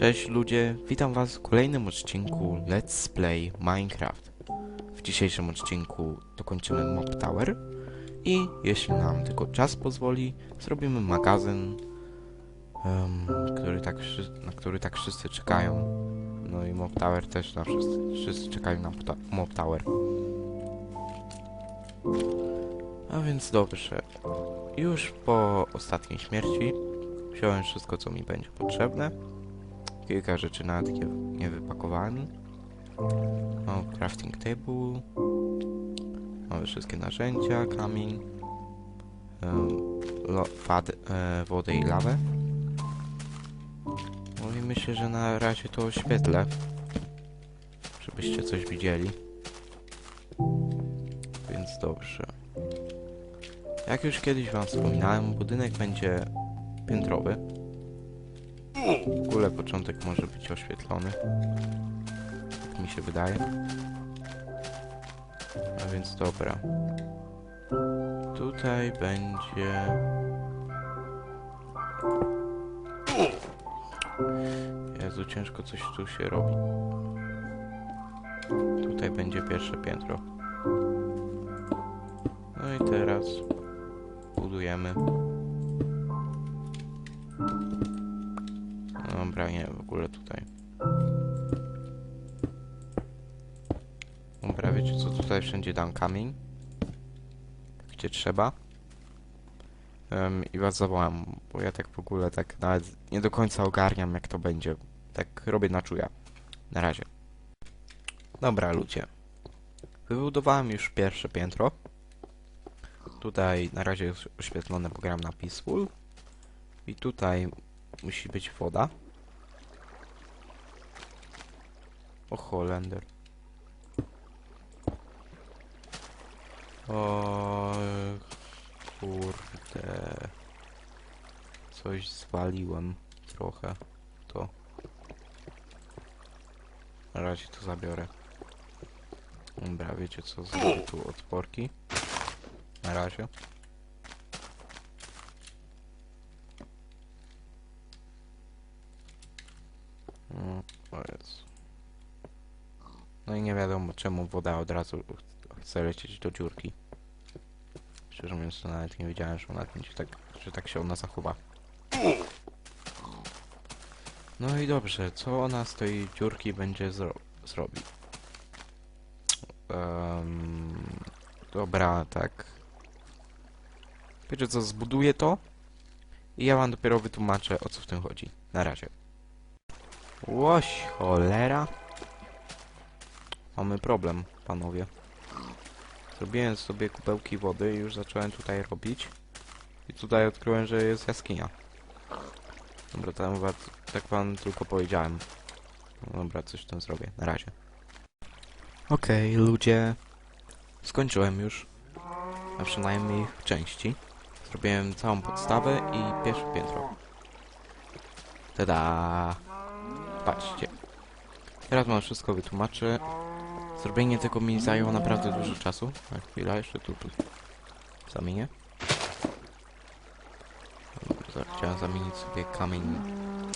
Cześć ludzie, witam was w kolejnym odcinku Let's Play Minecraft. W dzisiejszym odcinku dokończymy Mob Tower i jeśli nam tylko czas pozwoli, zrobimy magazyn, em, który tak, na który tak wszyscy czekają. No i Mob Tower też na wszyscy, wszyscy czekają na Mob Tower. A więc dobrze, już po ostatniej śmierci wziąłem wszystko co mi będzie potrzebne. Kilka rzeczy nawet nie, nie wypakowałem. O, crafting table. Mamy wszystkie narzędzia, kamień. lo, e, wodę i lawę. No i myślę, że na razie to oświetlę. Żebyście coś widzieli. Więc dobrze. Jak już kiedyś wam wspominałem, budynek będzie piętrowy. W ogóle początek może być oświetlony. Tak mi się wydaje. A więc dobra. Tutaj będzie... Jezu, ciężko coś tu się robi. Tutaj będzie pierwsze piętro. No i teraz budujemy. Dobra, nie, w ogóle tutaj. Dobra, wiecie co, tutaj wszędzie dam kamień. Gdzie trzeba. Em, I was zawołam, bo ja tak w ogóle tak nawet nie do końca ogarniam jak to będzie. Tak robię na czuja. Na razie. Dobra, ludzie. Wybudowałem już pierwsze piętro. Tutaj na razie jest oświetlone, bo gram na Peaceful. I tutaj musi być woda. O Holender. O kurde. Coś zwaliłem trochę. To. Na razie to zabiorę. Dobra, wiecie co, zrobię tu odporki. Na razie. Mm, o Jezu. No i nie wiadomo czemu woda od razu ch- chce lecieć do dziurki. Szczerze mówiąc to nawet nie wiedziałem, że ona będzie tak, że tak się ona zachowa. No i dobrze, co ona z tej dziurki będzie zro zrobić? Em, dobra, tak. Wiecie co, zbuduję to i ja wam dopiero wytłumaczę o co w tym chodzi. Na razie. Łoś, cholera. Mamy problem, panowie. Zrobiłem sobie kubełki wody i już zacząłem tutaj robić. I tutaj odkryłem, że jest jaskinia. Dobra, tam tak wam tylko powiedziałem. Dobra, coś tam zrobię. Na razie. Okej, ludzie. Skończyłem już. A przynajmniej w części. Zrobiłem całą podstawę i pierwsze piętro. Tada! Patrzcie. Teraz mam wszystko wytłumaczę. Zrobienie tego mi zajęło naprawdę dużo czasu. Na chwilę, jeszcze tu, zamienię. Chciałem zamienić sobie kamień,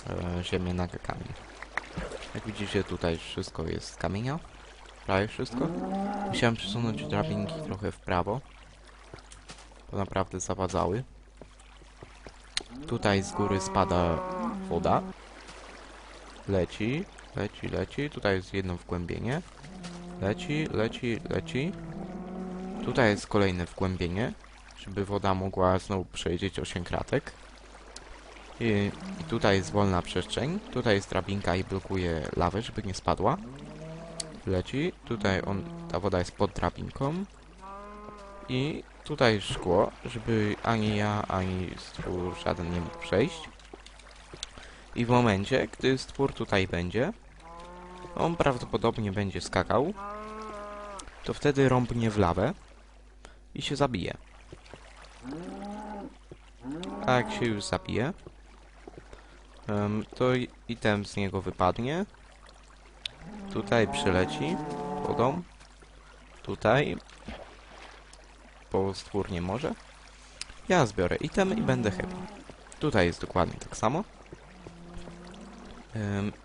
e, ziemię na kamień. Jak widzicie tutaj wszystko jest z kamienia. Prawie wszystko. Musiałem przesunąć drabinki trochę w prawo. Bo naprawdę zawadzały. Tutaj z góry spada woda. Leci, leci, leci. Tutaj jest jedno wgłębienie. Leci, leci, leci. Tutaj jest kolejne wgłębienie, żeby woda mogła znowu przejrzeć 8 kratek. I, I tutaj jest wolna przestrzeń. Tutaj jest drabinka i blokuje lawę, żeby nie spadła. Leci. Tutaj on, ta woda jest pod drabinką. I tutaj szkło, żeby ani ja, ani stwór żaden nie mógł przejść. I w momencie, gdy stwór tutaj będzie, on prawdopodobnie będzie skakał, to wtedy rąbnie w lawę i się zabije. A jak się już zabije, to item z niego wypadnie. Tutaj przyleci wodą. Tutaj. Bo stwór nie może. Ja zbiorę item i będę happy. Tutaj jest dokładnie tak samo.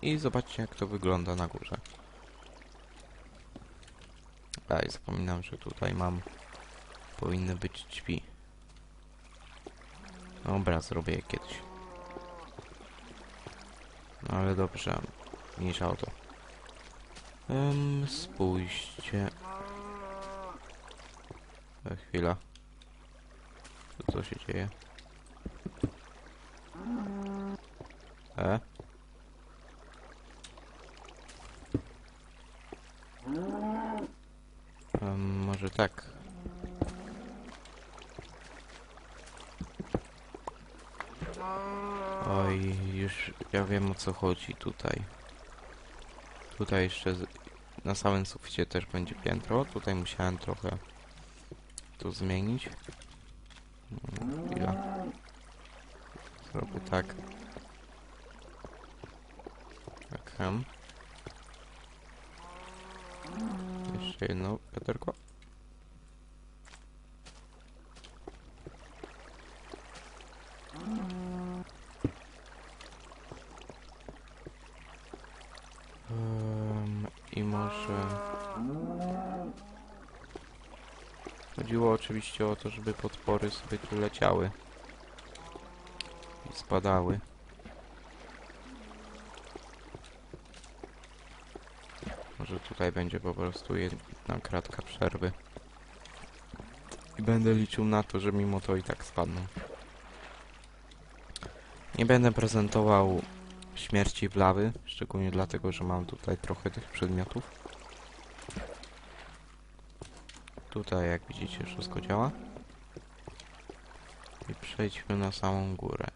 I zobaczcie jak to wygląda na górze. A i zapominam, że tutaj mam... Powinny być drzwi. Dobra, zrobię je kiedyś. No ale dobrze, mniejsza o to. Spójrzcie. E, chwila. Co, co się dzieje? E? Ym, może tak. Oj, już ja wiem o co chodzi tutaj. Tutaj jeszcze z, na samym suficie też będzie piętro. Tutaj musiałem trochę to zmienić. Mm, Chwila. Zrobię tak. Tak, hem. Jeszcze jedno wiaderko. Chodziło oczywiście o to, żeby podpory sobie tu leciały. I spadały. Może tutaj będzie po prostu jedna kratka przerwy. I będę liczył na to, że mimo to i tak spadną. Nie będę prezentował śmierci w lawy, szczególnie dlatego, że mam tutaj trochę tych przedmiotów. Tutaj, jak widzicie, wszystko działa. I przejdźmy na samą górę.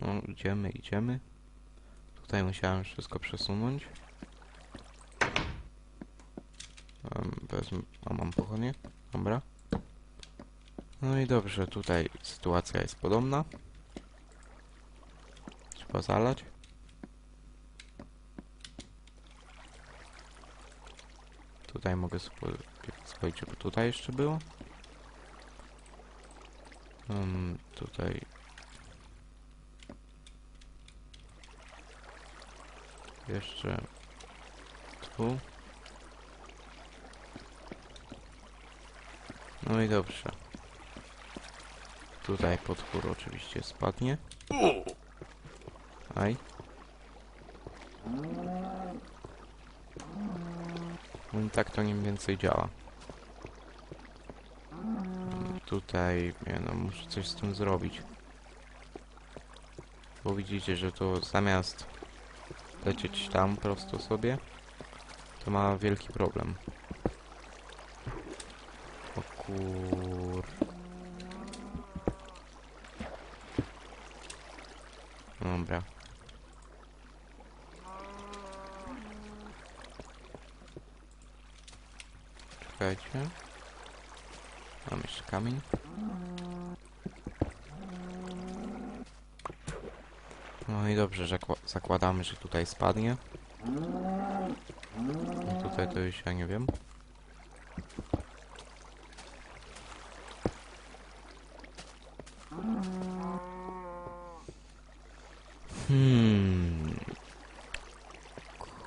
No, idziemy, idziemy. Tutaj musiałem wszystko przesunąć. A mam pochodnie. Dobra. No i dobrze, tutaj sytuacja jest podobna. Trzeba zalać. Tutaj mogę spo- spojrzeć, żeby tutaj jeszcze było. Um, tutaj jeszcze tu. No i dobrze. Tutaj potwór oczywiście spadnie. Aj. No i tak to mniej więcej działa. Tutaj, nie no, muszę coś z tym zrobić. Bo widzicie, że to zamiast lecieć tam prosto sobie, to ma wielki problem. O kur... Dobra. Czekajcie. Mam jeszcze kamień. No i dobrze, że kła- zakładamy, że tutaj spadnie. No tutaj to już ja nie wiem. Hmm.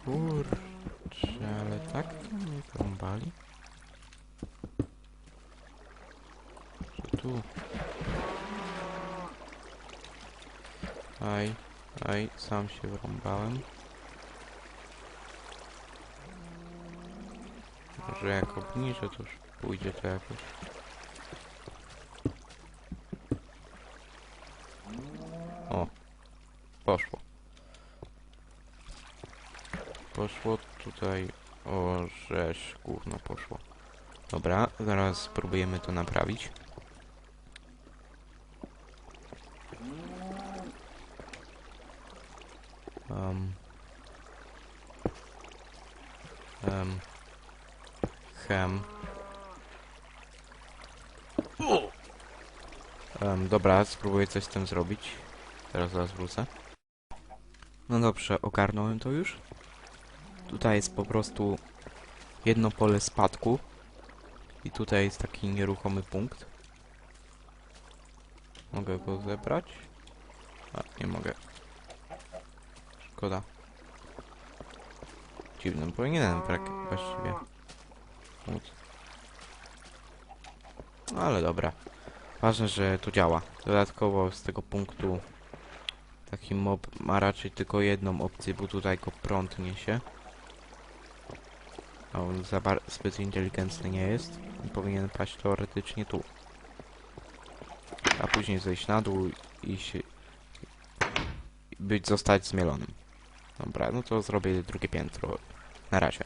Kurczę, ale tak to mnie trąbali. Co tu? Aj, aj, sam się wrąbałem. Może jak obniżę, to już pójdzie to jakoś. O, poszło. Poszło tutaj, o żeż, gówno poszło. Dobra, zaraz spróbujemy to naprawić. Um. Um. Hem. Um, dobra, spróbuję coś z tym zrobić. Teraz zaraz wrócę. No dobrze, ogarnąłem to już. Tutaj jest po prostu jedno pole spadku. I tutaj jest taki nieruchomy punkt. Mogę go zebrać? A, nie mogę. Szkoda. Dziwnym, powinienem tak właściwie móc. No ale dobra. Ważne, że to działa. Dodatkowo z tego punktu taki mob ma raczej tylko jedną opcję, bo tutaj go prąd niesie. A on za zbyt inteligentny nie jest. I powinien paść teoretycznie tu. A później zejść na dół i się... być, zostać zmielonym. Dobra, no to zrobię drugie piętro. Na razie.